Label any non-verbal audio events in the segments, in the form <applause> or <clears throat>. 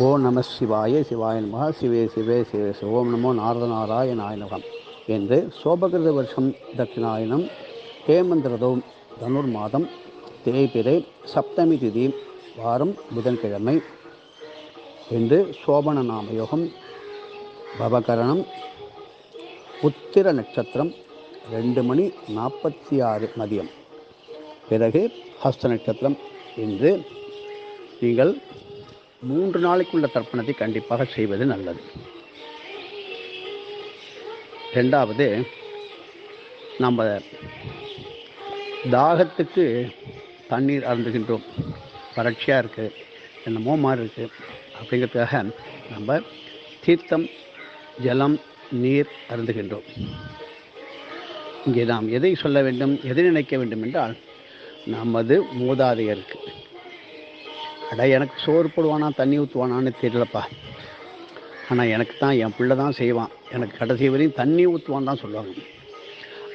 ஓம் நம சிவாய சிவாய நமக சிவே சிவே சிவே ஓம் நமோ நாரதநாராய நாயனகம் என்று சோபகிருத வருஷம் தட்சிணாயனம் ஹேமந்திரதோம் தனுர் மாதம் தேய்பிரை சப்தமி திதி வாரம் புதன்கிழமை என்று சோபன நாமயோகம் பவகரணம் உத்திர நட்சத்திரம் ரெண்டு மணி நாற்பத்தி ஆறு மதியம். பிறகு ஹஸ்த நட்சத்திரம் என்று நீங்கள் மூன்று நாளைக்குள்ள தர்ப்பணத்தை கண்டிப்பாக செய்வது நல்லது. ரெண்டாவது நம்ம தாகத்துக்கு தண்ணீர் அருந்துகின்றோம். வறட்சியாக இருக்குது என்னமோ மாதிரி இருக்குது அப்படிங்கிறதுக்காக நம்ம தீர்த்தம் ஜலம் நீர் அருந்துகின்றோம். இங்கே நாம் எதை சொல்ல வேண்டும் எதை நினைக்க வேண்டும் என்றால் நமது மூதாதையருக்கு அட எனக்கு சோறு போடுவானா தண்ணி ஊற்றுவானான்னு தெரியலப்பா. ஆனால் எனக்கு தான் என் பிள்ளை தான் செய்வான். எனக்கு கடைசி வரையும் தண்ணி ஊற்றுவான் தான் சொல்லுவாங்க.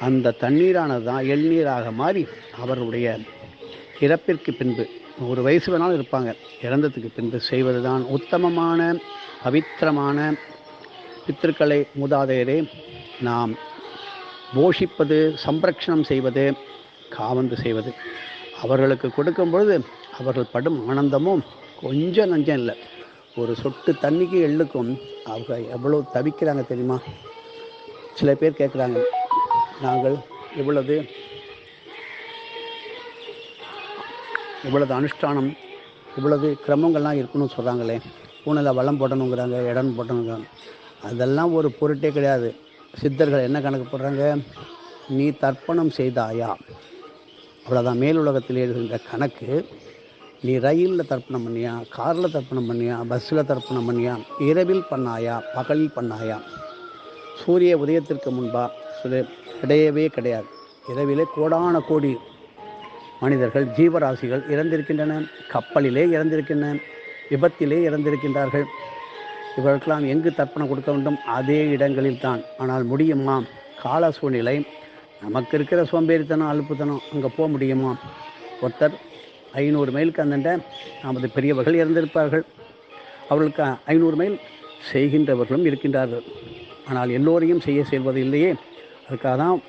அந்த தண்ணீரானது தான் எள்நீராக மாறி அவருடைய இறப்பிற்கு பின்பு ஒரு வயசு வேணாலும் இருப்பாங்க. இறந்ததுக்கு பின்பு செய்வது தான் உத்தமமான பவித்திரமான பித்திருக்களை மூதாதையரே நாம் போஷிப்பது சம்ரக்ஷணம் செய்வது காவந்து செய்வது. அவர்களுக்கு கொடுக்கும் பொழுது அவர்கள் படும் ஆனந்தமும் கொஞ்சம் நஞ்சம் இல்லை. ஒரு சொட்டு தண்ணிக்கு எள்ளுக்கும் அவங்க எவ்வளோ தவிக்கிறாங்க தெரியுமா? சில பேர் கேட்குறாங்க நாங்கள் இவ்வளவு இவ்வளவு அனுஷ்டானம் இவ்வளவு கிரமங்கள்லாம் இருக்கணும்னு சொல்கிறாங்களே பூனையில் வளம் போடணுங்கிறாங்க இடம் போடணுங்கிறாங்க. அதெல்லாம் ஒரு பொருட்டே கிடையாது. சித்தர்கள் என்ன கணக்கு போடுறாங்க? நீ தர்ப்பணம் செய்தாயா? அவ்வளோதான் மேலுலகத்தில் எழுதுகின்ற கணக்கு நீ ரயிலில் தர்ப்பணம் பண்ணியா காரில் தர்ப்பணம் பண்ணியா பஸ்ஸில் தர்ப்பணம் பண்ணியா இரவில் பண்ணாயா பகலில் பண்ணாயா? சூரிய உதயத்திற்கு முன்பா சொல்லு கிடையவே கிடையாது. இரவிலே கோடான கோடி மனிதர்கள் ஜீவராசிகள் இறந்திருக்கின்றன கப்பலிலே இறந்திருக்கின்றன விபத்திலே இறந்திருக்கின்றார்கள். இவர்களுக்கெல்லாம் எங்கு தர்ப்பணம் கொடுக்க வேண்டும்? அதே இடங்களில் தான் ஆனால் முடியுமா? கால சூழ்நிலை நமக்கு இருக்கிற சோம்பேறித்தனம் அலுப்புத்தனம் அங்கே போக முடியுமா? ஒருத்தர் ஐநூறு மைலுக்கு அந்தண்ட நமது பெரியவர்கள் இறந்திருப்பார்கள். அவர்களுக்கு ஐநூறு மைல் செய்கின்றவர்களும் இருக்கின்றார்கள். ஆனால் எல்லோரையும் செய்ய செல்வது இல்லையே. அதுக்காக தான்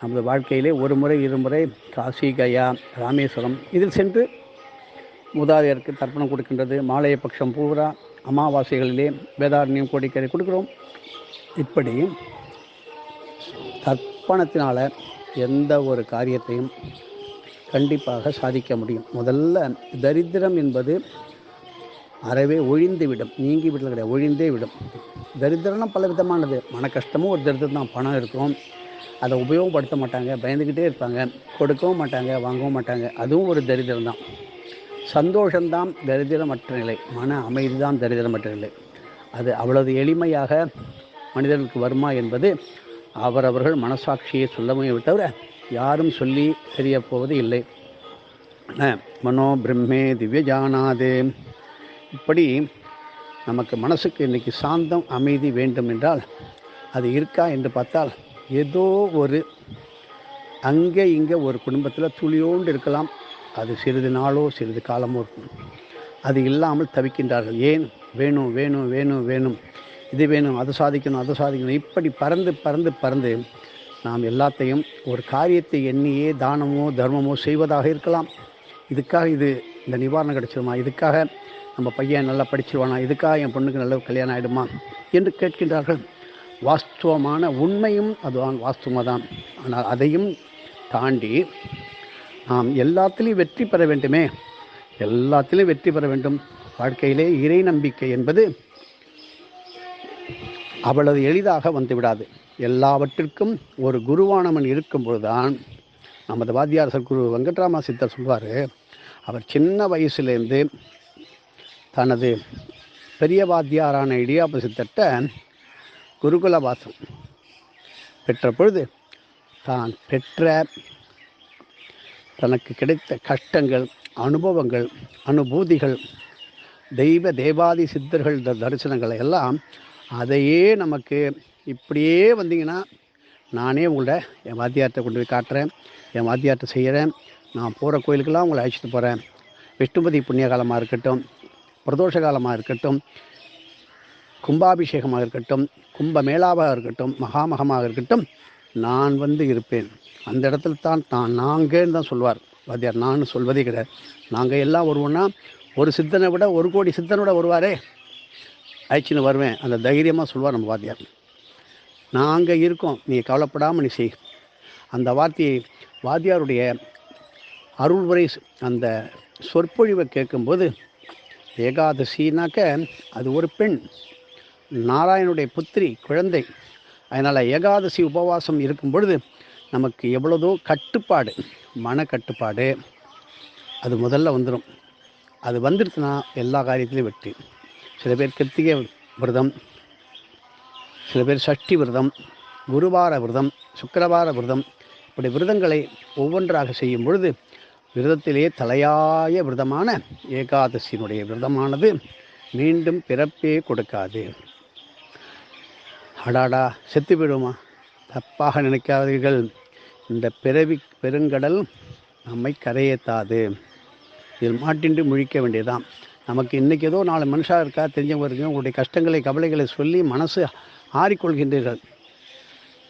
நமது வாழ்க்கையிலே ஒரு முறை இருமுறை காசி கயா ராமேஸ்வரம் இதில் சென்று மூதாதையருக்கு தர்ப்பணம் கொடுக்கின்றது. மாலைய பட்சம் பூரா அமாவாசைகளிலே வேதாரண்யம் கோடிக்கரை கொடுக்குறோம். இப்படி தர்ப்பணத்தினால் எந்த ஒரு காரியத்தையும் கண்டிப்பாக சாதிக்க முடியும். முதல்ல தரித்திரம் என்பது அறவே ஒழிந்து விடும் நீங்கி விடல கிடையாது ஒழிந்தே விடும். தரித்திரம்னா பல விதமானது. மன கஷ்டமும் ஒரு தரித்திரம் தான். பணம் இருக்கும். அதை உபயோகப்படுத்த மாட்டாங்க. பயந்துக்கிட்டே இருப்பாங்க. கொடுக்கவும் மாட்டாங்க வாங்கவும் மாட்டாங்க. அதுவும் ஒரு தரித்திரம் தான். சந்தோஷம்தான் தரித்திரமற்ற நிலை. மன அமைதி தான் தரித்திரமற்ற நிலை. அது அவ்வளவு எளிமையாக மனிதர்களுக்கு வருமா என்பது அவரவர்கள் மனசாட்சியை சொல்லவே தவிர யாரும் சொல்லி தெரியப் போவது இல்லை மனோ பிரம்மே திவ்ய ஜானாதே. இப்படி நமக்கு மனசுக்கு இன்றைக்கி சாந்தம் அமைதி வேண்டும் என்றால் அது இருக்கா என்று பார்த்தால் ஏதோ ஒரு அங்கே இங்கே ஒரு குடும்பத்தில் துளியோண்டு இருக்கலாம். அது சிறிது நாளோ சிறிது காலமோ இருக்கும். அது இல்லாமல் தவிக்கின்றார்கள். ஏன்? வேணும் வேணும் வேணும் வேணும். இது வேணும் அதை சாதிக்கணும் அதை சாதிக்கணும். இப்படி பறந்து பறந்து பறந்து நாம் எல்லாத்தையும் ஒரு காரியத்தை எண்ணியே தானமோ தர்மமோ செய்வதாக இருக்கலாம். இதுக்காக இது இந்த நிவாரணம் கிடைச்சிருமா? இதுக்காக நம்ம பையன் நல்லா படிச்சிருவானா? இதுக்காக என் பொண்ணுக்கு நல்ல கல்யாணம் ஆகிடுமா என்று கேட்கின்றார்கள். வாஸ்துவமான உண்மையும் அதுதான் வாஸ்துவமாக தான் ஆனால் அதையும் தாண்டி நாம் எல்லாத்திலையும் வெற்றி பெற வேண்டுமே. எல்லாத்திலையும் வெற்றி பெற வேண்டும். வாழ்க்கையிலே இறை நம்பிக்கை என்பது அவ்வளவு எளிதாக வந்துவிடாது. எல்லாவற்றிற்கும் ஒரு குருவானவன் இருக்கும் பொழுதுதான் நமது வாத்தியார் குரு வெங்கட்ராமா சித்தர் சொல்வார் அவர் சின்ன வயசுலேருந்து தனது பெரிய வாத்தியாரான இடியாப்ப சித்தட்ட குருகுல வாசம் பெற்ற பொழுது தான் பெற்ற தனக்கு கிடைத்த கஷ்டங்கள் அனுபவங்கள் அனுபூதிகள் தெய்வ தேவாதி சித்தர்கள் தரிசனங்களை எல்லாம் அதையே நமக்கு இப்படியே வந்தீங்கன்னா நானே உங்கள்ட்ட என் வாத்தியார்கிட்ட கொண்டு போய் காட்டுறேன் என் வாத்தியார்கிட்ட செய்கிறேன் நான் போகிற கோயிலுக்கெல்லாம் உங்களை அழைச்சிட்டு போகிறேன் விஷ்ணுபதி புண்ணிய காலமாக இருக்கட்டும் பிரதோஷ காலமாக இருக்கட்டும் கும்பாபிஷேகமாக இருக்கட்டும் கும்ப மேளாவாக இருக்கட்டும் மகாமகமாக இருக்கட்டும் நான் வந்து இருப்பேன். அந்த இடத்துல தான் நான் நாங்கன்னு தான் சொல்வார். வாத்தியார் நான் சொல்வதே கிடையாது. நாங்கள் எல்லாம் வருவோம்னா ஒரு சித்தனை விட ஒரு கோடி சித்தனோட வருவாரே. அழைச்சின்னு வருவேன். அந்த தைரியமாக சொல்வார் நம்ம வாத்தியார். நாங்கள் இருக்கோம். நீ கவலைப்படாமல் நீ செய். அந்த வார்த்தையை வாத்தியாருடைய அருள்முறை அந்த சொற்பொழிவை கேட்கும்போது ஏகாதசினாக்க அது ஒரு பெண். நாராயணுடைய புத்திரி குழந்தை. அதனால் ஏகாதசி உபவாசம் இருக்கும் பொழுது நமக்கு எவ்வளதோ கட்டுப்பாடு மன கட்டுப்பாடு அது முதல்ல வந்துடும் அது வந்துடுச்சுன்னா எல்லா காரியத்திலையும் வெற்றி. சில பேர் கிருத்திகை விரதம் சில பேர் சஷ்டி விரதம் குருவார விரதம் சுக்கரவார விரதம் இப்படி விரதங்களை ஒவ்வொன்றாக செய்யும் பொழுது விரதத்திலே தலையாய விரதமான ஏகாதசியினுடைய விரதமானது மீண்டும் பிறப்பே கொடுக்காது. அடாடா செத்து போயிடுமா தப்பாக நினைக்காதீர்கள். இந்த பிறவி பெருங்கடல் நம்மை கரையேத்தாது. இதில் மாட்டின்றி முழிக்க வேண்டியதுதான். நமக்கு இன்றைக்கி ஏதோ நாலு மனுஷாக இருக்கா தெரிஞ்சவங்க இருக்குங்க உங்களுடைய கஷ்டங்களை கவலைகளை சொல்லி மனசு ஆறிக்கொள்கின்றீர்கள்.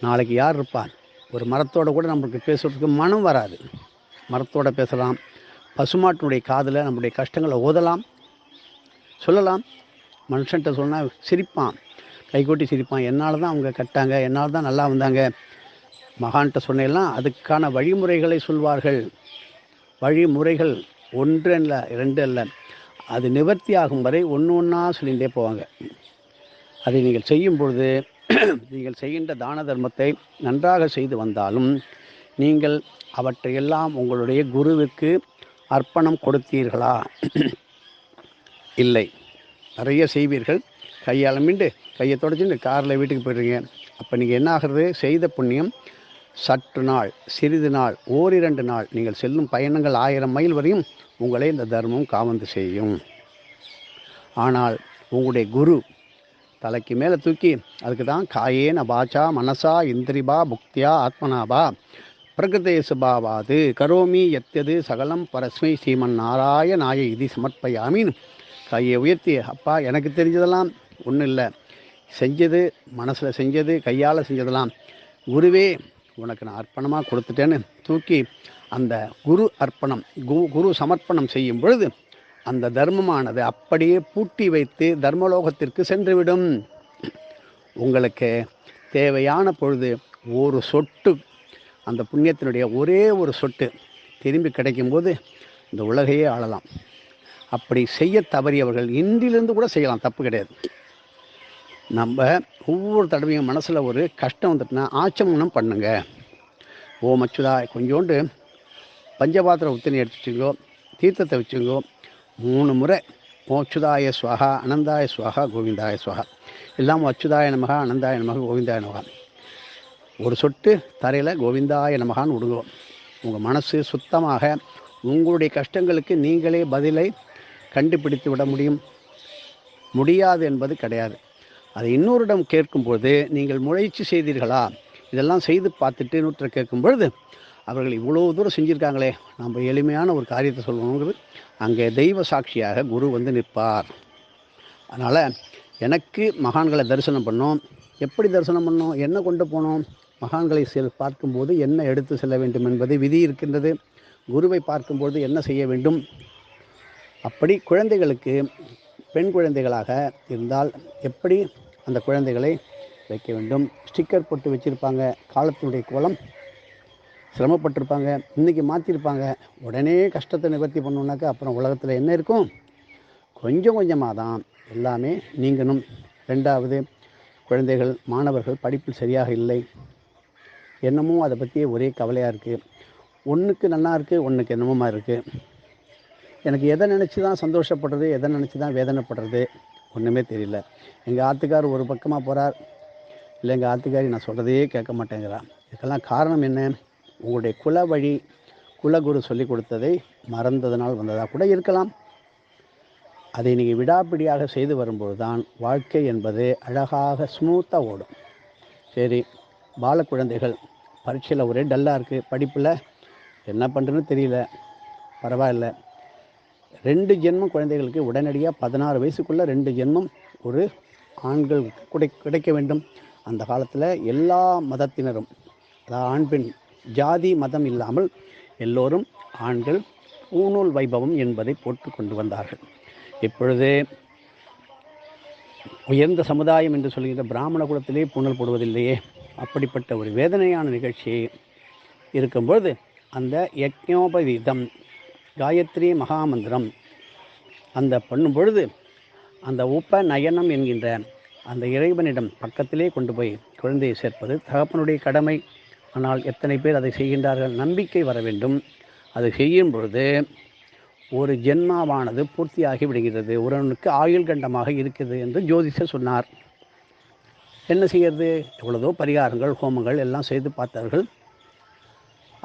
நாளைக்கு யார் இருப்பார்? ஒரு மரத்தோடு கூட நம்மளுக்கு பேசுறதுக்கு மனம் வராது. மரத்தோடு பேசலாம். பசுமாட்டினுடைய காதில் நம்முடைய கஷ்டங்களை ஓதலாம். சொல்லலாம். மனுஷன்ட்ட சொன்னால் சிரிப்பான். கைகூட்டி சிரிப்பான். என்னால் தான் அவங்க கட்டாங்க? என்னால் தான் நல்லா வந்தாங்க? மகான்கிட்ட சொன்னெல்லாம் அதுக்கான வழிமுறைகளை சொல்வார்கள். வழிமுறைகள் ஒன்று இல்லை ரெண்டு இல்லை அது நிவர்த்தி ஆகும் வரை ஒன்று ஒன்றா சொல்லிகிட்டே போவாங்க. அதை நீங்கள் செய்யும் பொழுது <clears throat> நீங்கள் செய்கின்ற தான தர்மத்தை நன்றாக செய்து வந்தாலும் நீங்கள் அவற்றையெல்லாம் உங்களுடைய குருவுக்கு அர்ப்பணம் கொடுத்தீர்களா? <clears throat> இல்லை. நிறைய செய்வீர்கள். கையால் மீண்டு கையை தொடச்சிட்டு காரில் வீட்டுக்கு போயிடுறீங்க. அப்போ நீங்கள் என்ன ஆகிறது? செய்த புண்ணியம் சற்று நாள் சிறிது நாள் ஓரிரண்டு நாள் நீங்கள் செல்லும் பயணங்கள் ஆயிரம் மைல் வரையும் உங்களை இந்த தர்மம் காவந்து செய்யும். ஆனால் உங்களுடைய குரு தலைக்கு மேலே தூக்கி அதுக்கு தான் காயேன பாச்சா மனசா இந்திரிபா புக்தியா ஆத்மனாபா. பிரகிருதேசுபாவாது கரோமி எத்தது சகலம் பரஸ்மை ஸ்ரீமன் நாராயணாய இது சமர்ப்பயாமின்னு கையை உயர்த்தி அப்பா எனக்கு தெரிஞ்சதெல்லாம் ஒன்றும் இல்லை செஞ்சது மனசில் செஞ்சது கையால் செஞ்சதெல்லாம். குருவே உனக்கு நான் அர்ப்பணமாக கொடுத்துட்டேன்னு தூக்கி அந்த குரு அர்ப்பணம் கு குரு சமர்ப்பணம் செய்யும் பொழுது அந்த தர்மமானது அப்படியே பூட்டி வைத்து தர்மலோகத்திற்கு சென்றுவிடும். உங்களுக்கு தேவையான பொழுது ஒரு சொட்டு அந்த புண்ணியத்தினுடைய ஒரே ஒரு சொட்டு திரும்பி கிடைக்கும்போது இந்த உலகையே ஆளலாம். அப்படி செய்ய தவறியவர்கள் இன்றிலிருந்து கூட செய்யலாம் தப்பு கிடையாது. நம்ம ஒவ்வொரு தடவையும் மனசில் ஒரு கஷ்டம் வந்துட்டுனா ஆச்சமனம் பண்ணுங்க. ஓ மச்சுதா கொஞ்சோண்டு பஞ்சபாத்திர எடுத்து எடுத்துச்சுங்கோ தீர்த்தத்தை வச்சுங்கோ மூணு முறை மோச்சுதாய ஸ்வஹா அனந்தாய ஸ்வஹா கோவிந்தாய ஸ்வஹா. எல்லாம் அச்சுதாய நமகா அனந்தாய நமகா கோவிந்தாய நமகா ஒரு சொட்டு தரையில் கோவிந்தாய நமகான்னு விடுவோம் உங்கள் மனசு சுத்தமாக உங்களுடைய கஷ்டங்களுக்கு நீங்களே பதிலை கண்டுபிடித்து விட முடியும். முடியாது என்பது கிடையாது. அதை இன்னொருடம் கேட்கும்போது நீங்கள் முயற்சி செய்தீர்களா? இதெல்லாம் செய்து பார்த்துட்டு நூற்றை கேட்கும் பொழுது அவர்கள் இவ்வளோ தூரம் செஞ்சுருக்காங்களே. நம்ம எளிமையான ஒரு காரியத்தை சொல்லணுங்கிறது அங்கே தெய்வ சாட்சியாக குரு வந்து நிற்பார். அதனால் எனக்கு மகான்களை தரிசனம் பண்ணோம். எப்படி தரிசனம் பண்ணோம்? என்ன கொண்டு போனோம்? மகான்களை செல் பார்க்கும்போது என்ன எடுத்து செல்ல வேண்டும் என்பது விதி இருக்கின்றது. குருவை பார்க்கும்போது என்ன செய்ய வேண்டும்? அப்படி குழந்தைகளுக்கு பெண் குழந்தைகளாக இருந்தால் எப்படி அந்த குழந்தைகளை வைக்க வேண்டும்? ஸ்டிக்கர் போட்டு வச்சுருப்பாங்க. காலத்தினுடைய கோலம் சிரமப்பட்டிருப்பாங்க இன்றைக்கி மாற்றிருப்பாங்க உடனே கஷ்டத்தை நிவர்த்தி பண்ணோன்னாக்கா அப்புறம் உலகத்தில் என்ன இருக்கும்? கொஞ்சம் கொஞ்சமாக தான் எல்லாமே நீங்கணும். ரெண்டாவது குழந்தைகள் மாணவர்கள் படிப்பில் சரியாக இல்லை. என்னமோ அதை பற்றியே ஒரே கவலையாக இருக்குது ஒன்றுக்கு நல்லா இருக்குது ஒன்றுக்கு என்னமோமா இருக்குது எனக்கு எதை நினச்சி தான் சந்தோஷப்படுறது எதை நினச்சி தான் வேதனைப்படுறது ஒன்றுமே தெரியல. எங்கள் ஆத்துக்கார் ஒரு பக்கமாக போகிறார் இல்லை எங்கள் ஆத்துக்காரி நான் சொல்கிறதையே கேட்க மாட்டேங்கிறா. இதுக்கெல்லாம் காரணம் என்ன? உங்களுடைய குல வழி குலகுரு சொல்லி கொடுத்ததை மறந்ததனால் வந்ததாக கூட இருக்கலாம். அதை நீங்கள் விடாப்பிடியாக செய்து வரும்போது தான் வாழ்க்கை என்பது அழகாக ஸ்மூத்தாக ஓடும். சரி பால குழந்தைகள் பரீட்சையில் ஒரே டல்லாக இருக்குது படிப்பில் என்ன பண்ணுறதுன்னு தெரியல பரவாயில்ல. ரெண்டு ஜென்மம் குழந்தைகளுக்கு உடனடியாக பதினாறு வயசுக்குள்ளே ரெண்டு ஜென்மம் ஒரு ஆண்கள் கிடை கிடைக்க வேண்டும். அந்த காலத்தில் எல்லா மதத்தினரும் அதாவது ஆண் பெண் ஜாதி மதம் இல்லாமல் எல்லோரும் ஆண்கள் பூநூல் வைபவம் என்பதை போட்டு கொண்டு வந்தார்கள். இப்பொழுது உயர்ந்த சமுதாயம் என்று சொல்கின்ற பிராமண குலத்திலே பூணல் போடுவதில்லையே. அப்படிப்பட்ட ஒரு வேதனையான நிகழ்ச்சி இருக்கும்பொழுது அந்த யக்ஞோபவீதம் காயத்ரி மகாமந்திரம் அந்த பண்ணும் பொழுது அந்த உப்ப நயனம் என்கின்ற அந்த இறைவனிடம் பக்கத்திலே கொண்டு போய் குழந்தையை சேர்ப்பது தகப்பனுடைய கடமை. ஆனால் எத்தனை பேர் அதை செய்கின்றார்கள்? நம்பிக்கை வர வேண்டும். அதை செய்யும் பொழுது ஒரு ஜென்மாவானது பூர்த்தியாகி விடுகிறது. ஒருவனுக்கு ஆயுள் கண்டமாக இருக்குது என்று ஜோதிஷர் சொன்னார். என்ன செய்யறது? எவ்வளதோ பரிகாரங்கள் ஹோமங்கள் எல்லாம் செய்து பார்த்தார்கள்.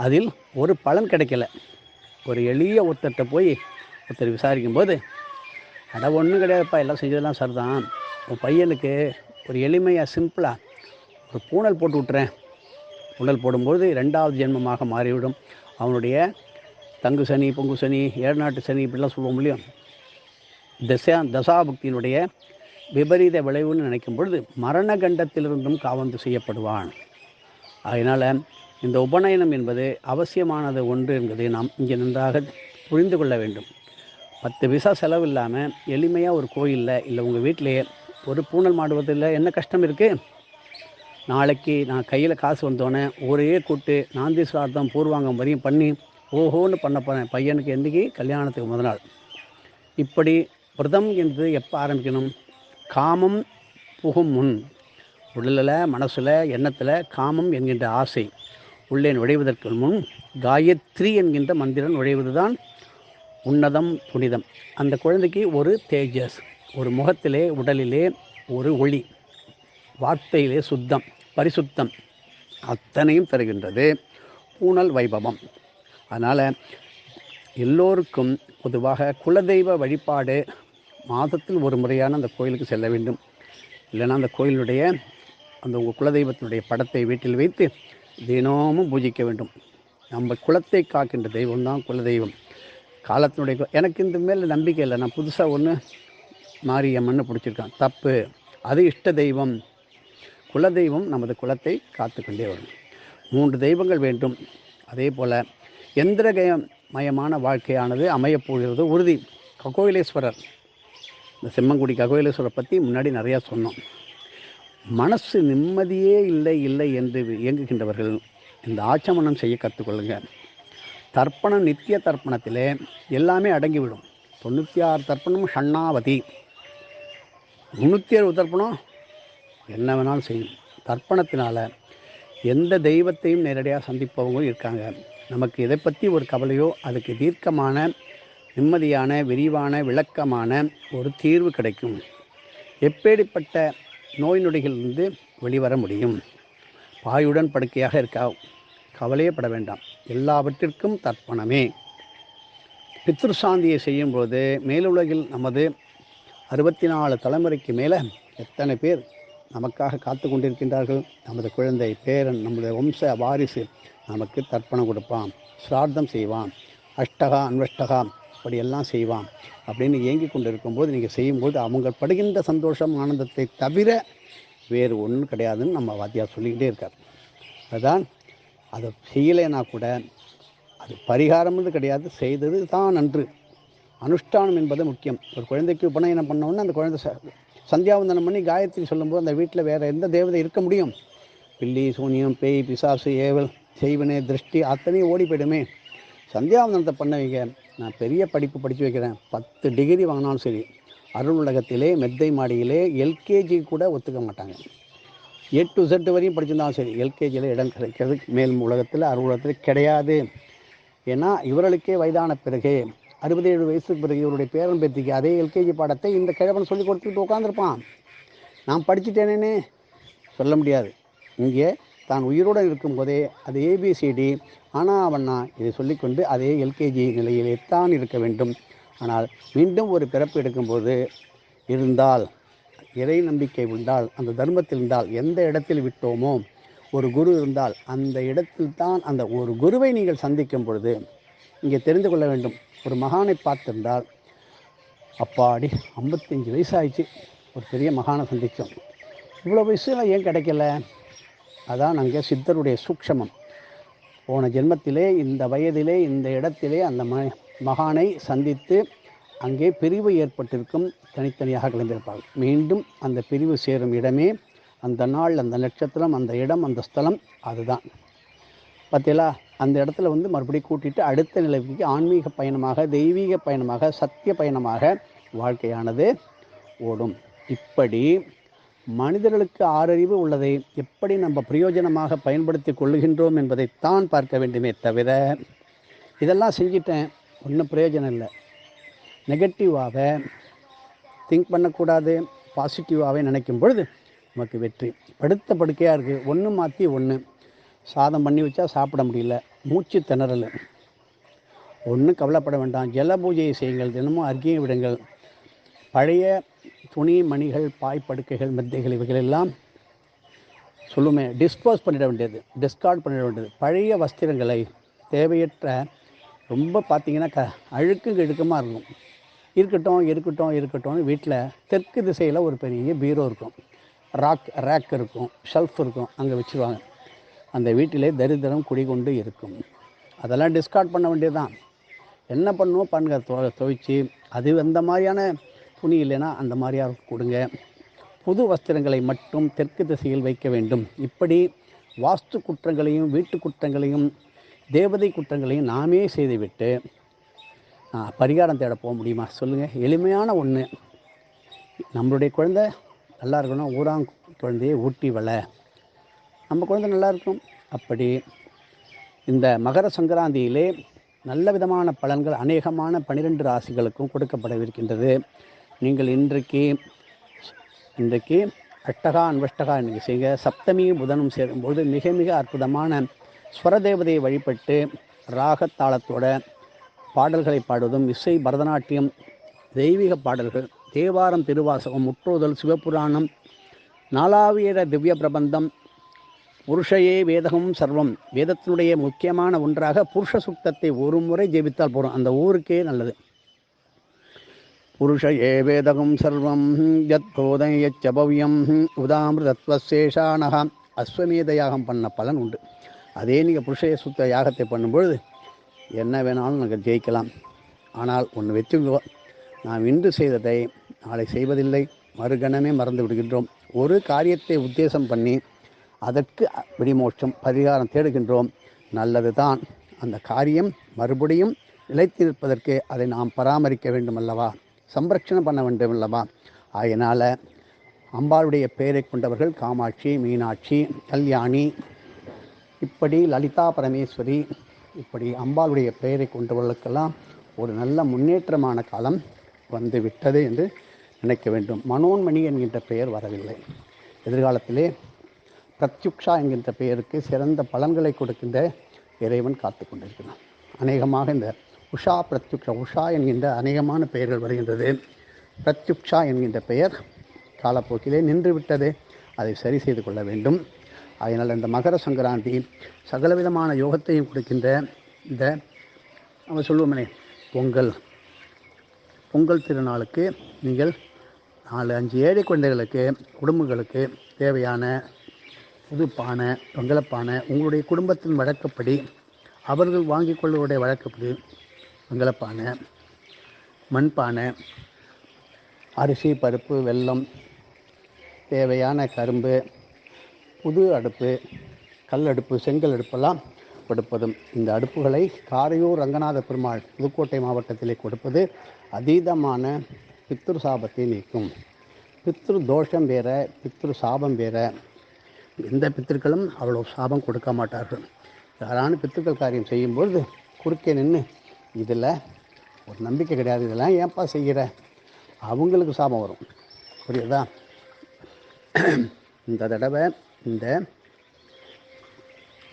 அதில் ஒரு பலன் கிடைக்கல. ஒரு எளிய ஒருத்தர்கிட்ட போய் ஒருத்தர் விசாரிக்கும்போது அட ஒன்றும் கிடையாதுப்பா எல்லாம் செஞ்சதெல்லாம் சரிதான். உன் பையனுக்கு ஒரு எளிமையாக சிம்பிளாக ஒரு பூணல் போட்டு விட்டுறேன். உடல் போடும்போது ரெண்டாவது ஜென்மமாக மாறிவிடும். அவனுடைய தங்கு சனி பொங்கு சனி ஏழ்நாட்டு சனி இப்படிலாம் சொல்லுவோம் இல்லையா? தசா தசாபக்தியினுடைய விபரீத விளைவுன்னு நினைக்கும் பொழுது மரண கண்டத்திலிருந்தும் காவந்து செய்யப்படுவான். அதனால் இந்த உபநயனம் என்பது அவசியமானது ஒன்று என்பதை நாம் இங்கே நன்றாக புரிந்து கொள்ள வேண்டும். பத்து பைசா செலவு இல்லாமல் எளிமையாக ஒரு கோயிலில் இல்லை உங்கள் வீட்டிலேயே ஒரு பூனல் மாடுவதில் என்ன கஷ்டம் இருக்குது நாளைக்கு நான் கையில் காசு வந்தோடனே ஒரே கூட்டு நாந்தி சிரார்த்தம் பூர்வாங்கம் வரையும் பண்ணி ஓஹோன்னு பண்ண போகிறேன் பையனுக்கு என்றைக்கு கல்யாணத்துக்கு முதல் நாள். இப்படி விரதம் என்று எப்போ ஆரம்பிக்கணும்? காமம் புகும் முன். உடலில் மனசில் எண்ணத்தில் காமம் என்கின்ற ஆசை. உள்ளே நுழைவதற்கு முன் காயத்ரி என்கின்ற மந்திரம் நுழைவது தான் உன்னதம் புனிதம். அந்த குழந்தைக்கு ஒரு தேஜஸ் ஒரு முகத்திலே உடலிலே ஒரு ஒளி. வார்த்தையிலே சுத்தம் பரிசுத்தம் அத்தனையும் தருகின்றது. பூனல் வைபவம். அதனால் எல்லோருக்கும் பொதுவாக குலதெய்வ வழிபாடு மாதத்தில் ஒரு முறையான அந்த கோயிலுக்கு செல்ல வேண்டும். இல்லைன்னா அந்த கோயிலுடைய அந்த உங்கள் குலதெய்வத்தினுடைய படத்தை வீட்டில் வைத்து தினமும் பூஜிக்க வேண்டும். நம்ம குலத்தை காக்கின்ற தெய்வம் தான் குலதெய்வம். காலத்தினுடைய எனக்கு இந்த மேலே நம்பிக்கை இல்லை. நான் புதுசாக ஒன்று மாரியம்மன்னு பிடிச்சிருக்கேன். தப்பு. அது இஷ்ட தெய்வம். குலதெய்வம் நமது குலத்தை காத்துக்கொண்டே வரும். மூன்று தெய்வங்கள் வேண்டும். அதே போல் எந்திரகமயமான வாழ்க்கையானது அமையப்போகிறது உறுதி. ககோயிலேஸ்வரர். இந்த செம்மங்குடி ககோயிலேஸ்வரர் பற்றி முன்னாடி நிறையா சொன்னோம். மனசு நிம்மதியே இல்லை இல்லை என்று இயங்குகின்றவர்கள் இந்த ஆச்சமனம் செய்ய கற்றுக்கொள்ளுங்க தர்ப்பணம் நித்திய தர்ப்பணத்திலே எல்லாமே அடங்கிவிடும். தொண்ணூற்றி ஆறு தர்ப்பணம் ஷண்ணாவதி. முந்நூற்றி அறுபது தர்ப்பணம் என்ன வேணாலும் செய்யும். தர்ப்பணத்தினால் எந்த தெய்வத்தையும் நேரடியாக சந்திப்பவங்களும் இருக்காங்க. நமக்கு இதை பற்றி ஒரு கவலையோ அதுக்கு தீர்க்கமான நிம்மதியான விரிவான விளக்கமான ஒரு தீர்வு கிடைக்கும். எப்பேடிப்பட்ட நோய் நொடிகளிலிருந்து வெளிவர முடியும்? பாயுடன் படுக்கையாக இருக்கா? கவலையே பட வேண்டாம். எல்லாவற்றிற்கும் தர்ப்பணமே. பித்ரு சாந்தியை செய்யும்போது மேலுலகில் நமது அறுபத்தி நாலு தலைமுறைக்கு மேலே எத்தனை பேர் நமக்காக காத்து கொண்டிருக்கின்றார்கள். நமது குழந்தை பேரன் நம்முடைய வம்ச வாரிசு நமக்கு தர்ப்பணம் கொடுப்பான் சிரார்த்தம் செய்வான் அஷ்டகா அன்வஷ்டகா அப்படியெல்லாம் செய்வான். அப்படின்னு ஏங்கி கொண்டு இருக்கும்போது நீங்கள் செய்யும்போது அவங்க படுகின்ற சந்தோஷம் ஆனந்தத்தை தவிர வேறு ஒன்றும் கிடையாதுன்னு நம்ம வாத்தியார் சொல்லிக்கிட்டே இருக்கார். அதுதான் அதை செய்யலைன்னா கூட அது பரிகாரம்னு கிடையாது செய்தது தான் நன்று. அனுஷ்டானம் என்பது முக்கியம். ஒரு குழந்தைக்கு உபநயனம் பண்ண அந்த குழந்தை சந்தியாவந்தனம் பண்ணி காயத்ரி சொல்லும்போது அந்த வீட்டில் வேறு எந்த தேவதை இருக்க முடியும்? பில்லி சூனியம் பேய் பிசாசு ஏவல் செய்வனே திருஷ்டி அத்தனையும் ஓடி போயிடுமே. சந்தியாவந்தனத்தை பண்ண வைங்க. நான் பெரிய படிப்பு படித்து வைக்கிறேன். பத்து டிகிரி வாங்கினாலும் சரி. அருள் உலகத்திலே மெத்தை மாடியிலே எல்கேஜி கூட ஒத்துக்க மாட்டாங்க. ஏ டு செட் வரையும் படிச்சிருந்தாலும் சரி எல்கேஜியில் இடம் கிடைக்கிறது. மேல் உலகத்தில் அருள் உலகத்தில் கிடையாது. ஏன்னா இவர்களுக்கே வயதான பிறகு. அறுபது ஏழு வயசுக்கு பிறகு இவருடைய பேரன் பேத்திக்கு அதே எல்கேஜி பாடத்தை இந்த கிழவன் சொல்லி கொடுத்துட்டு உட்காந்துருப்பான் நான் படிச்சுட்டேனேன்னு சொல்ல முடியாது. இங்கே தான் உயிரோடு இருக்கும்போதே அது ஏபிசிடி ஆனால் அவண்ணா இதை சொல்லிக்கொண்டு அதே எல்கேஜி நிலையிலே தான் இருக்க வேண்டும். ஆனால் மீண்டும் ஒரு பிறப்பு எடுக்கும்போது இருந்தால் இறை நம்பிக்கை உண்டால் அந்த தர்மத்தில் இருந்தால் எந்த இடத்தில் விட்டோமோ ஒரு குரு இருந்தால் அந்த இடத்தில் தான் அந்த ஒரு குருவை நீங்கள் சந்திக்கும் பொழுது இங்கே தெரிந்து கொள்ள வேண்டும். ஒரு மகானை பார்த்திருந்தால் அப்பாடி ஐம்பத்தஞ்சு வயசாயிடுச்சு. ஒரு பெரிய மகானை சந்தித்தோம். இவ்வளோ வயசுலாம் ஏன் கிடைக்கல? அதான் அங்கே சித்தருடைய சூக்ஷமம். போன ஜென்மத்திலே இந்த வயதிலே இந்த இடத்திலே அந்த ம மகானை சந்தித்து அங்கே பிரிவு ஏற்பட்டிருக்கும். தனித்தனியாக கலந்திருப்பார்கள் மீண்டும் அந்த பிரிவு சேரும் இடமே அந்த நாள் அந்த நட்சத்திரம் அந்த இடம் அந்த ஸ்தலம் அதுதான். பார்த்தீங்களா அந்த இடத்துல வந்து மறுபடியும் கூட்டிட்டு அடுத்த நிலைக்கு ஆன்மீக பயணமாக தெய்வீக பயணமாக சத்திய பயணமாக வாழ்க்கையானது ஓடும். இப்படி மனிதர்களுக்கு ஆறறிவு உள்ளதை எப்படி நம்ம பிரயோஜனமாக பயன்படுத்தி கொள்ளுகின்றோம் என்பதைத்தான் பார்க்க வேண்டுமே தவிர இதெல்லாம் செஞ்சிட்டேன். ஒன்றும் பிரயோஜனம் இல்லை. நெகட்டிவாக திங்க் பண்ணக்கூடாது. பாசிட்டிவாகவே நினைக்கும் பொழுது நமக்கு வெற்றி. படுத்த படுக்கையாக இருக்குது ஒன்று மாற்றி ஒன்று சாதம் பண்ணி வச்சா சாப்பிட முடியல. மூச்சு திணறல். ஒன்றும் கவலைப்பட வேண்டாம். ஜல பூஜையை செய்யுங்கள். தினமும் அர்க்கியம் விடுங்கள். பழைய துணி மணிகள் பாய் படுக்கைகள் மெத்தைகள் இவைகள் எல்லாம் சொல்லுமே. டிஸ்போஸ் பண்ணிட வேண்டியது. டிஸ்கார்ட் பண்ணிட வேண்டியது. பழைய வஸ்திரங்களை தேவையற்ற ரொம்ப பார்த்தீங்கன்னா க அழுக்கு இழுக்கமாக இருக்கும். இருக்கட்டும் இருக்கட்டும் இருக்கட்டும்னு வீட்டில் தெற்கு திசையில் ஒரு பெரிய பீரோ இருக்கும். ராக் ரேக் இருக்கும். ஷெல்ஃப் இருக்கும். அங்கே வச்சுருவாங்க. அந்த வீட்டிலே தரித்திரம் குடிகொண்டு இருக்கும். அதெல்லாம் டிஸ்கார்ட் பண்ண வேண்டியதுதான். என்ன பண்ணுவோம்? பண்ணுங்க துவ துவைச்சி அது அந்த மாதிரியான துணி இல்லைன்னா அந்த மாதிரியாக கொடுங்க. புது வஸ்திரங்களை மட்டும் தெற்கு திசையில் வைக்க வேண்டும். இப்படி வாஸ்து குற்றங்களையும் வீட்டு குற்றங்களையும் தேவதை குற்றங்களையும் நாமே செய்துவிட்டு பரிகாரம் தேட போக முடியுமா? சொல்லுங்கள் எளிமையான ஒன்று நம்மளுடைய குழந்தை நல்லா இருக்கணும். ஊராங் குழந்தையை ஊட்டி வள. நம்ம குழந்தை நல்லா இருக்கும் அப்படி இந்த மகர சங்கராந்தியிலே நல்ல விதமான பலன்கள் அநேகமான பனிரெண்டு ராசிகளுக்கும் கொடுக்கப்படவிருக்கின்றது. நீங்கள் இன்றைக்கு இன்றைக்கு அட்டகா அன்வஷ்டகா இன்னைக்கு செய்க. சப்தமி புதனும் சேரும்போது மிக மிக அற்புதமான ஸ்வரதேவதையை வழிபட்டு ராகத்தாளத்தோட பாடல்களை பாடுவதும் இசை பரதநாட்டியம் தெய்வீக பாடல்கள் தேவாரம் திருவாசகம் முற்றோதல் சிவபுராணம் நாலாவியர திவ்ய பிரபந்தம் புருஷையே வேதகம் சர்வம். வேதத்தினுடைய முக்கியமான ஒன்றாக புருஷ சுத்தத்தை ஒரு முறை ஜெபித்தால் போகிறோம் அந்த ஊருக்கே நல்லது. புருஷ ஏ வேதகம் சர்வம். யத்தோதம் யச்சபவ்யம் உதாமிருதத்வசேஷானக. அஸ்வமேத யாகம் பண்ண பலன் உண்டு. அதே நீங்கள் புருஷய சுத்த யாகத்தை பண்ணும்பொழுது என்ன வேணாலும் நாங்கள் ஜெயிக்கலாம். ஆனால் ஒன்று வச்சுக்கோ நாம் இன்று செய்ததை நாளை செய்வதில்லை. மறுகணமே மறந்து விடுகின்றோம். ஒரு காரியத்தை உத்தேசம் பண்ணி அதற்கு விடிமோட்சம் பரிகாரம் தேடுகின்றோம். நல்லது தான் அந்த காரியம் மறுபடியும் நிலைத்து நிற்பதற்கு அதை நாம் பராமரிக்க வேண்டும் அல்லவா சம்ரட்சணம் பண்ண வேண்டும் அல்லவா ஆகையினால் அம்பாளுடைய பெயரை கொண்டவர்கள் காமாட்சி மீனாட்சி கல்யாணி இப்படி லலிதா பரமேஸ்வரி இப்படி அம்பாளுடைய பெயரை கொண்டவர்களுக்கெல்லாம் ஒரு நல்ல முன்னேற்றமான காலம் வந்து விட்டது என்று நினைக்க வேண்டும். மனோன்மணி என்கின்ற பெயர் வரவில்லை. எதிர்காலத்திலே பிரத்யுக்ஷா என்கின்ற பெயருக்கு சிறந்த பலன்களை கொடுக்கின்ற இறைவன் காத்து கொண்டிருக்கிறான். அநேகமாக இந்த உஷா பிரத்யுக்ஷா உஷா என்கின்ற அநேகமான பெயர்கள் வருகின்றது. பிரத்யுக்ஷா என்கின்ற பெயர் காலப்போக்கிலே நின்றுவிட்டது. அதை சரி செய்து கொள்ள வேண்டும். அதனால் இந்த மகர சங்கராந்தி சகலவிதமான யோகத்தையும் கொடுக்கின்ற இந்த நம்ம சொல்லுவோமே பொங்கல். பொங்கல் திருநாளுக்கு நீங்கள் நாலு அஞ்சு ஏழை குழந்தைகளுக்கு குடும்பங்களுக்கு தேவையான புது பானை வெங்கலப்பானை உங்களுடைய குடும்பத்தின் வழக்கப்படி அவர்கள் வாங்கிக் கொள்வதுடைய வழக்கப்படி வெங்கலப்பானை மண்பானை அரிசி பருப்பு வெல்லம் தேவையான கரும்பு புது அடுப்பு கல் அடுப்பு செங்கல் அடுப்பெல்லாம் கொடுப்பதும். இந்த அடுப்புகளை காரையூர் ரங்கநாத பெருமாள் புதுக்கோட்டை மாவட்டத்திலே கொடுப்பது அதீதமான பித்ரு சாபத்தை நீக்கும். பித்ரு தோஷம் வேற பித்ரு சாபம் வேற. எந்த பித்திருக்களும் அவ்வளோ சாபம் கொடுக்க மாட்டார்கள். யாரான பித்திருக்கள் காரியம் செய்யும்பொழுது குறுக்கே நின்று இதில் ஒரு நம்பிக்கை கிடையாது இதெல்லாம் ஏன்ப்பா செய்கிற? அவங்களுக்கு சாபம் வரும். புரியுதா? இந்த தடவை இந்த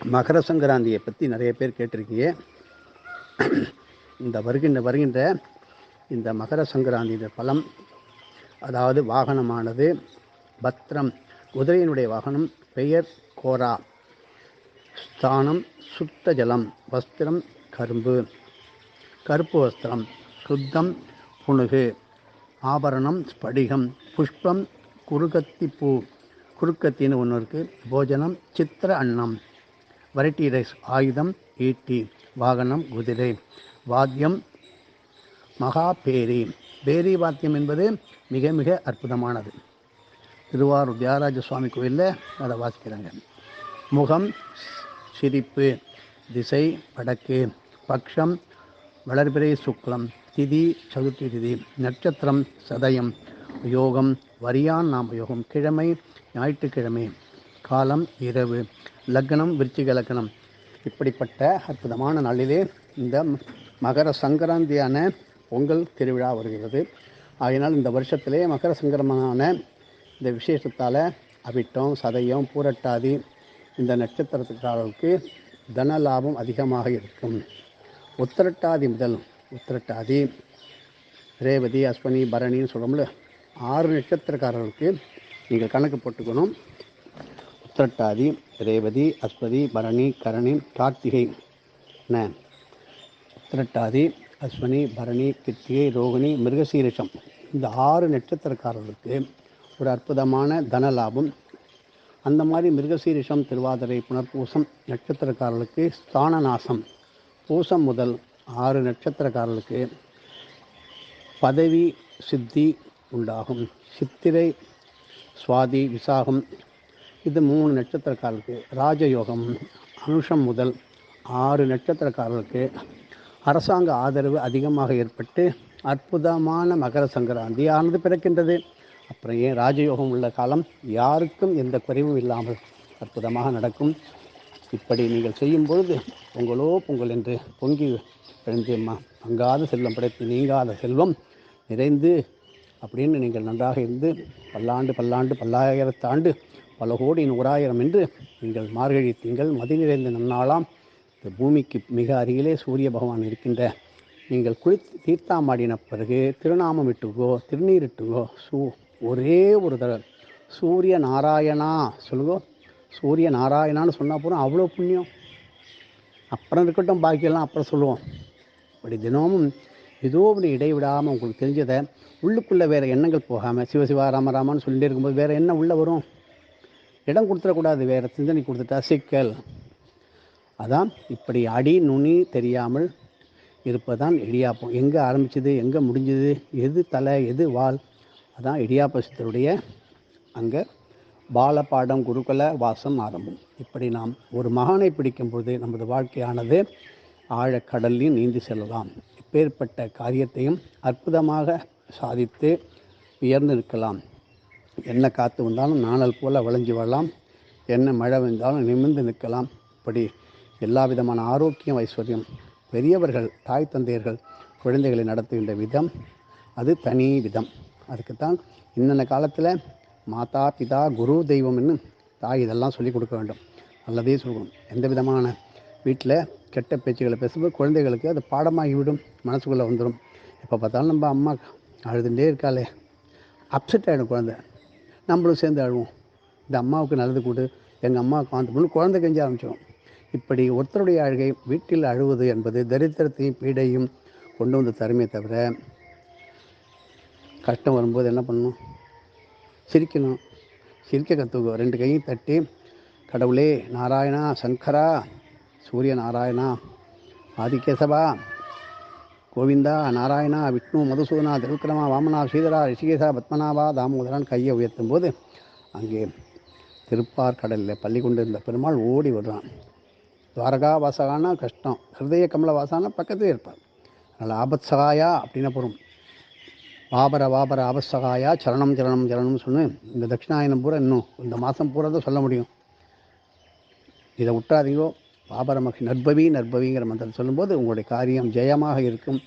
மகர சங்கராந்தியை பற்றி நிறைய பேர் கேட்டிருக்கீங்க. இந்த வருகின்ற வருகின்ற இந்த மகர சங்கராந்தியின் பலம் அதாவது வாகனமானது பத்திரம் குதிரையினுடைய வாகனம் பெயர் கோரா. ஸ்தானம் சுத்த ஜலம் வஸ்திரம் கரும்பு. கருப்பு வஸ்திரம் சுத்தம் புணுகு. ஆபரணம் ஸ்படிகம் புஷ்பம் குறுகத்தி பூ குறுக்கத்தின்னு ஒன்று இருக்குது போஜனம் சித்திர அன்னம். வெரைட்டி ரைஸ் ஆயுதம் ஈட்டி. வாகனம் குதிரை. வாத்தியம் மகா பேரி. பேரி வாத்தியம் என்பது மிக மிக அற்புதமானது. திருவாரூர் தியாகராஜ சுவாமி கோயிலில் அதை வாசிக்கிறாங்க. முகம் சிரிப்பு திசை வடக்கு பக்ஷம் வளர்பிறை சுக்லம் திதி சதுர்த்தி திதி நட்சத்திரம் சதயம் யோகம் வரியான் நாம யோகம் கிழமை ஞாயிற்றுக்கிழமை காலம் இரவு லக்னம் விருச்சிக லக்னம். இப்படிப்பட்ட அற்புதமான நாளிலே இந்த மகர சங்கராந்தியான பொங்கல் திருவிழா வருகிறது. ஆகையினால் இந்த வருஷத்திலே மகர சங்கரமான இந்த விசேஷத்தால் அவிட்டம் சதயம் பூரட்டாதி இந்த நட்சத்திரத்துக்காரர்களுக்கு தன லாபம் அதிகமாக இருக்கும். உத்திரட்டாதி முதல். உத்திரட்டாதி ரேவதி அஸ்வினி பரணின்னு சொல்கிறோம்ல ஆறு நட்சத்திரக்காரர்களுக்கு நீங்கள் கணக்கு போட்டுக்கணும். உத்திரட்டாதி ரேவதி அஸ்வதி பரணி கரணி கார்த்திகை என்ன உத்திரட்டாதி அஸ்வினி பரணி கிருத்திகை ரோகிணி மிருகசீரிஷம் இந்த ஆறு நட்சத்திரக்காரர்களுக்கு ஒரு அற்புதமான தன லாபம். அந்த மாதிரி மிருகசீரிஷம் திருவாதிரை புனர்பூசம் நட்சத்திரக்காரர்களுக்கு ஸ்தான நாசம் பூசம் முதல் ஆறு நட்சத்திரக்காரர்களுக்கு பதவி சித்தி உண்டாகும். சித்திரை சுவாதி விசாகம் இது மூணு நட்சத்திரக்காரர்களுக்கு ராஜயோகம். அனுஷம் முதல் ஆறு நட்சத்திரக்காரர்களுக்கு அரசாங்க ஆதரவு அதிகமாக ஏற்பட்டு அற்புதமான மகர சங்கராந்தி ஆனது பிறக்கின்றது. அப்புறம் ஏன் ராஜயோகம் உள்ள காலம் யாருக்கும் எந்த குறைவும் இல்லாமல் அற்புதமாக நடக்கும். இப்படி நீங்கள் செய்யும் பொழுது பொங்கலோ பொங்கல் என்று பொங்கி எழுந்து ம- மங்காத செல்வம் படைத்து நீங்காத செல்வம் நிறைந்து அப்படின்னு நீங்கள் நன்றாக இருந்து பல்லாண்டு பல்லாண்டு பல்லாயிரத்தாண்டு பல கோடி நூறாயிரம் என்று நீங்கள் மார்கழி திங்கள் மதி நிறைந்த நன்னாளாம். இந்த பூமிக்கு மிக அருகிலே சூரிய பகவான் இருக்கின்ற நீங்கள் குளித் தீர்த்தாமாடின பிறகு திருநாமம் இட்டுகோ திருநீர் இட்டுகோ சூ ஒரே ஒரு தடவை. சூரிய நாராயணா சொல்லுங்க. சூரிய நாராயணான்னு சொன்னால் போகிறோம் அவ்வளோ புண்ணியம். அப்புறம் இருக்கட்டும் பாக்கியெல்லாம் அப்புறம் சொல்லுவோம். இப்படி தினமும் ஏதோ ஒரு இடைவிடாமல் உங்களுக்கு தெரிஞ்சதை உள்ளுக்குள்ளே வேறு எண்ணங்கள் போகாமல் சிவசிவா ராம ராமான்னு சொல்லிட்டே இருக்கும்போது வேறு என்ன உள்ளே வரும்? இடம் கொடுத்துடக்கூடாது வேறு சிந்தனை கொடுத்துட்டா சிக்கல். அதான் இப்படி அடி நுனி தெரியாமல் இருப்பதான் இடியாப்பம். எங்கே ஆரம்பிச்சது எங்கே முடிஞ்சது எது தலை எது வால்? அதான் இடியாபசித்தருடைய அங்கே பாலபாடம் குருகுல வாசம் ஆரம்பம். இப்படி நாம் ஒரு மகானை பிடிக்கும் பொழுது நமது வாழ்க்கையானது ஆழக்கடலில் நீந்தி செல்லலாம். இப்பேற்பட்ட காரியத்தையும் அற்புதமாக சாதித்து உயர்ந்து நிற்கலாம். என்ன காற்று வந்தாலும் நாணல் போல் வளைஞ்சு வரலாம். என்ன மழை வந்தாலும் நிமிர்ந்து நிற்கலாம். இப்படி எல்லா விதமான ஆரோக்கியம் ஐஸ்வர்யம் பெரியவர்கள் தாய் தந்தையர்கள் குழந்தைகளை நடத்துகின்ற விதம் அது தனி விதம். அதுக்குத்தான் இன்னென்ன காலத்தில் மாதா பிதா குரு தெய்வம்னு தாய் இதெல்லாம் சொல்லிக் கொடுக்க வேண்டும். நல்லதே சொல்லணும். எந்த விதமான வீட்டில் கெட்ட பேச்சுகளை பேசும்போது குழந்தைகளுக்கு அது பாடமாகிவிடும் மனசுக்குள்ளே வந்துடும் எப்போ பார்த்தாலும் நம்ம அம்மா அழுதுகிட்டே இருக்காளே. அப்செட் ஆகிடும் குழந்தை. நம்மளும் சேர்ந்து அழுவோம். இந்த அம்மாவுக்கு நல்லது கூடு எங்கள் அம்மாவுக்கு அந்த பொண்ணு குழந்தை கெஞ்ச ஆரம்பிச்சிடும் இப்படி ஒருத்தருடைய அழுகை வீட்டில் அழுவது என்பது தரித்திரத்தையும் பீடையும் கொண்டு வந்து தருமே தவிர கஷ்டம் வரும்போது என்ன பண்ணணும்? சிரிக்கணும். சிரிக்க கற்றுக்கோ ரெண்டு கையும் தட்டி கடவுளே நாராயணா சங்கரா சூரிய நாராயணா ஆதிகேசவா கோவிந்தா நாராயணா விஷ்ணு மதுசூதனா திருவிக்ரமா வாமனா ஸ்ரீதரா ரிஷிகேசா பத்மநாபா தாமோதரான் கையை உயர்த்தும் போது அங்கே திருப்பார் கடலில் பள்ளி கொண்டிருந்த பெருமாள் ஓடி வருவான். துவாரகா வாசகானா கஷ்டம். ஹிருதய கமல வாசானா பக்கத்திலே இருப்பார். அதனால் ஆபத் சகாயா அப்படின்னு போகிறோம் வாபர வாபர அவசகாயா சரணம் சரணம் சரணம்னு சொன்னு இந்த தட்சிணாயனம் பூரா இன்னும் இந்த மாதம் பூரா தான் சொல்ல முடியும். இதை விட்டாதீங்கோ பாபர மகி நற்பவி நற்பவிங்கிற மந்திரம் சொல்லும்போது உங்களுடைய காரியம் ஜெயமாக இருக்கும்.